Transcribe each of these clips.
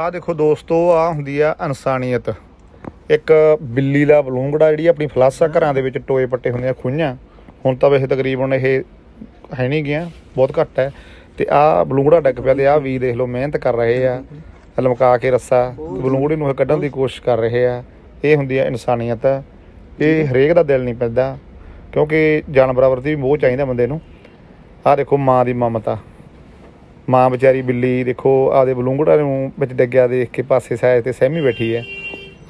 ਆਹ ਦੇਖੋ ਦੋਸਤੋ ਆ ਹੁੰਦੀ ਆ ਇਨਸਾਨੀਅਤ ਇੱਕ ਬਿੱਲੀ ਦਾ ਬਲੂੰਗੜਾ ਜਿਹੜੀ ਆਪਣੀ ਫਲਾਸਾ ਘਰਾਂ ਦੇ ਵਿੱਚ ਟੋਏ ਪੱਟੇ ਹੁੰਦੇ ਆ ਖੁੰਝਾਂ ਹੁਣ ਤਾਂ ਵੈਸੇ ਤਕਰੀਬਨ ਇਹ ਹੈ ਨਹੀਂ ਗਿਆ ਬਹੁਤ ਘੱਟ ਹੈ। ਤੇ ਆ ਬਲੂੰਗੜਾ ਡੱਕ ਪਿਆ ਤੇ ਆ ਵੀ ਦੇਖ ਲਓ, ਮਿਹਨਤ ਕਰ ਰਹੇ ਆ। ਲਮਕਾ ਕੇ ਰੱਸਾ, ਬਲੂੰਗੜੇ ਨੂੰ ਇਹ ਕੱਢਣ ਦੀ ਕੋਸ਼ਿਸ਼ ਕਰ ਰਹੇ ਆ। ਇਹ ਹੁੰਦੀ ਆ ਇਨਸਾਨੀਅਤ। ਇਹ ਹਰੇਕ ਦਾ ਦਿਲ ਨਹੀਂ ਪੈਂਦਾ ਕਿਉਂਕਿ ਜਾਨਵਰਾਂ ਪ੍ਰਤੀ ਵੀ ਮੋਹ ਚਾਹੀਦਾ ਬੰਦੇ ਨੂੰ। ਆ ਦੇਖੋ ਮਾਂ ਦੀ ਮਮਤਾ। ਮਾਂ ਵਿਚਾਰੀ ਬਿੱਲੀ, ਦੇਖੋ, ਆਪਦੇ ਬਲੂੰਗੜਾ ਨੂੰ ਵਿੱਚ ਡਿੱਗਿਆ ਦੇਖ ਕੇ ਪਾਸੇ ਸਾਈਡ ਤੇ ਸਹਿਮੀ ਬੈਠੀ ਹੈ।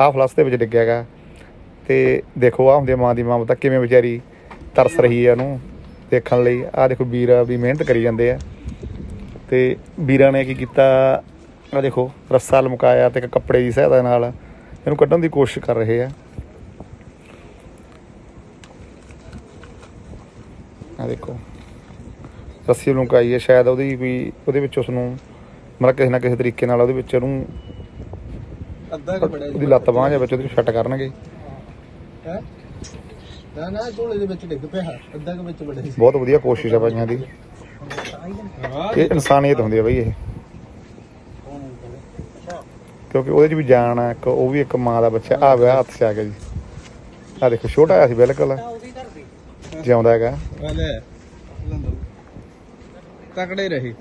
ਆਹ ਫਲਸ ਦੇ ਵਿੱਚ ਡਿੱਗਿਆਗਾ। ਤੇ ਦੇਖੋ ਆ ਹੁੰਦੀ ਮਾਂ ਦੀ ਮਾਂ ਮਮਤਾ ਕਿਵੇਂ ਵਿਚਾਰੀ ਤਰਸ ਰਹੀ ਹੈ ਉਹਨੂੰ ਦੇਖਣ ਲਈ। ਆਹ ਦੇਖੋ, ਵੀਰ ਵੀ ਮਿਹਨਤ ਕਰੀ ਜਾਂਦੇ ਆ। ਤੇ ਵੀਰਾਂ ਨੇ ਕੀ ਕੀਤਾ? ਆ ਦੇਖੋ, ਰੱਸਾ ਲਮਕਾਇਆ ਤੇ ਇੱਕ ਕੱਪੜੇ ਦੀ ਸਹਾਇਤਾ ਨਾਲ ਇਹਨੂੰ ਕੱਢਣ ਦੀ ਕੋਸ਼ਿਸ਼ ਕਰ ਰਹੇ ਆ। ਆ ਦੇਖੋ। ਰੱਸੀ ਲਮਕਾਈ ਹੈ ਸ਼ਾਇਦ ਉਹਦੀ ਕੋਈ ਉਹਦੇ ਵਿੱਚ ਉਸ ਨੂੰ ਮਤਲਬ ਕਿਸੇ ਨਾ ਕਿਸੇ ਤਰੀਕੇ ਨਾਲ ਉਹਦੇ ਵਿੱਚ ਉਹਨੂੰ ਅੱਧਾ ਕਿ ਬੜਾ ਉਹਦੀ ਲੱਤ ਬਾਂਹ ਜਾਂ ਵਿੱਚ ਉਹਦੇ ਫਿੱਟ ਕਰਨਗੇ। ਹੈ? ਨਾ ਨਾ ਢੋਲੇ ਦੇ ਵਿੱਚ ਡਿੱਗ ਪਿਆ ਅੱਧਾ ਕਿ ਵਿੱਚ ਬੜਾ ਸੀ। ਬਹੁਤ ਵਧੀਆ ਕੋਸ਼ਿਸ਼ ਆ ਭਾਈਆਂ ਦੀ। ਇਹ ਇਨਸਾਨੀਅਤ ਹੁੰਦੀ ਹੈ ਬਈ ਇਹ। ਕਿਉਂਕਿ ਉਹਦੇ 'ਚ ਵੀ ਜਾਨ ਆ ਇੱਕ ਉਹ ਵੀ ਇੱਕ ਮਾਂ ਦਾ ਬੱਚਾ। ਆ ਵਿਆਹ ਹੱਥ 'ਚ ਆ ਗਿਆ ਜੀ। ਆ ਦੇਖੋ ਛੋਟਾ ਆ ਸੀ ਬਿਲਕੁਲ। ਜਿਉਂਦਾ ਹੈਗਾ। ਤਕੜੇ ਰਹੇ।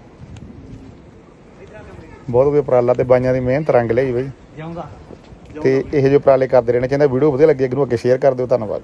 ਬਹੁਤ ਵਧੀਆ ਉਪਰਾਲਾ ਤੇ ਬਾਈਆਂ ਦੀ ਮਿਹਨਤ ਰੰਗ ਲਈ ਬਈ। ਜਿਉਂਦਾ। ਤੇ ਇਹ ਜੋ ਉਪਰਾਲੇ ਕਰਦੇ ਰਹਿਣੇ ਚਾਹੀਦਾ ਵੀਡੀਓ ਵਧੀਆ ਲੱਗੀ ਅੱਗੇ ਨੂੰ ਅੱਗੇ ਸ਼ੇਅਰ ਕਰ ਦਿਓ ਧੰਨਵਾਦ।